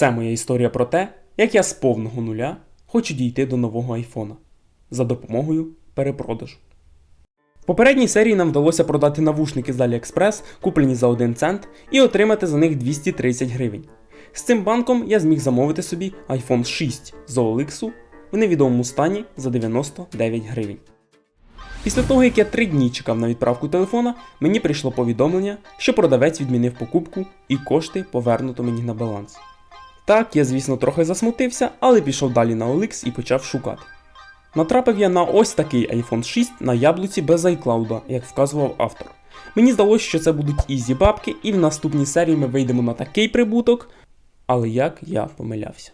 Це моя історія про те, як я з повного нуля хочу дійти до нового айфона за допомогою перепродажу. В попередній серії нам вдалося продати навушники з AliExpress, куплені за 1 цент, і отримати за них 230 гривень. З цим банком я зміг замовити собі iPhone 6 з OLX в невідомому стані за 99 гривень. Після того, як я 3 дні чекав на відправку телефона, мені прийшло повідомлення, що продавець відмінив покупку і кошти повернуто мені на баланс. Так, я, звісно, трохи засмутився, але пішов далі на OLX і почав шукати. Натрапив я на ось такий iPhone 6 на яблуці без iCloud, як вказував автор. Мені здалося, що це будуть ізі бабки, і в наступній серії ми вийдемо на такий прибуток, але як я помилявся.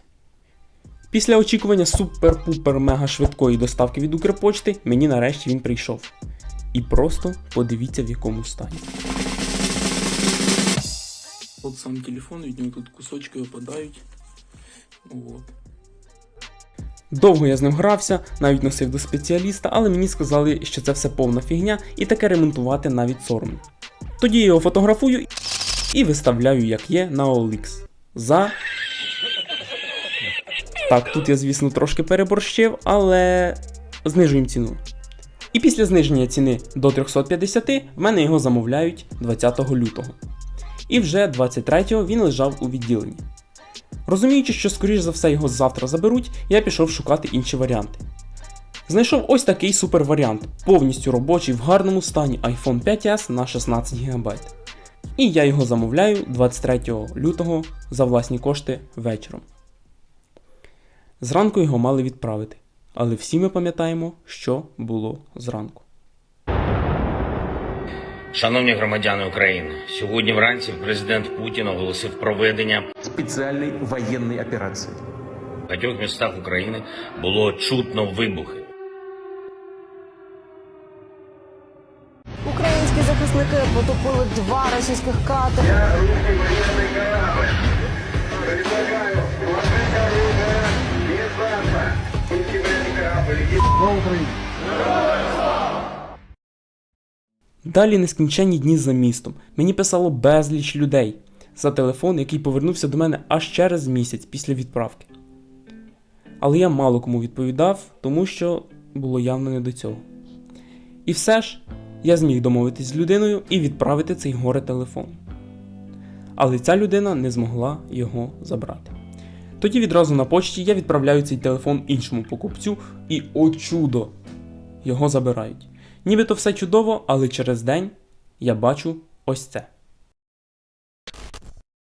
Після очікування супер-пупер мега швидкої доставки від Укрпочти, мені нарешті він прийшов. І просто подивіться в якому стані. От сам телефон, від нього тут кусочки випадають. Вот. Довго я з ним грався, навіть носив до спеціаліста, але мені сказали, що це все повна фігня і таке ремонтувати навіть соромно. Тоді я його фотографую і виставляю як є на OLX. За. Так, тут я, звісно, трошки переборщив, але знижуємо ціну. І після зниження ціни до 350 в мене його замовляють 20 лютого. І вже 23-го він лежав у відділенні. Розуміючи, що скоріш за все його завтра заберуть, я пішов шукати інші варіанти. Знайшов ось такий супер варіант, повністю робочий в гарному стані iPhone 5s на 16 ГБ. І я його замовляю 23 лютого за власні кошти вечором. Зранку його мали відправити, але всі ми пам'ятаємо, що було зранку. Шановні громадяни України, сьогодні вранці президент Путін оголосив проведення специальной военной операции. в багатьох містах України було чутно вибухи. Українські захисники потопили два російських катери. Далі нескінченні дні за містом. Мені писало безліч людей за телефон, який повернувся до мене аж через місяць після відправки. Але я мало кому відповідав, тому що було явно не до цього. І все ж я зміг домовитись з людиною і відправити цей горе телефон. Але ця людина не змогла його забрати. Тоді відразу на почті я відправляю цей телефон іншому покупцю, і о чудо! Його забирають. Нібито все чудово, але через день я бачу ось це.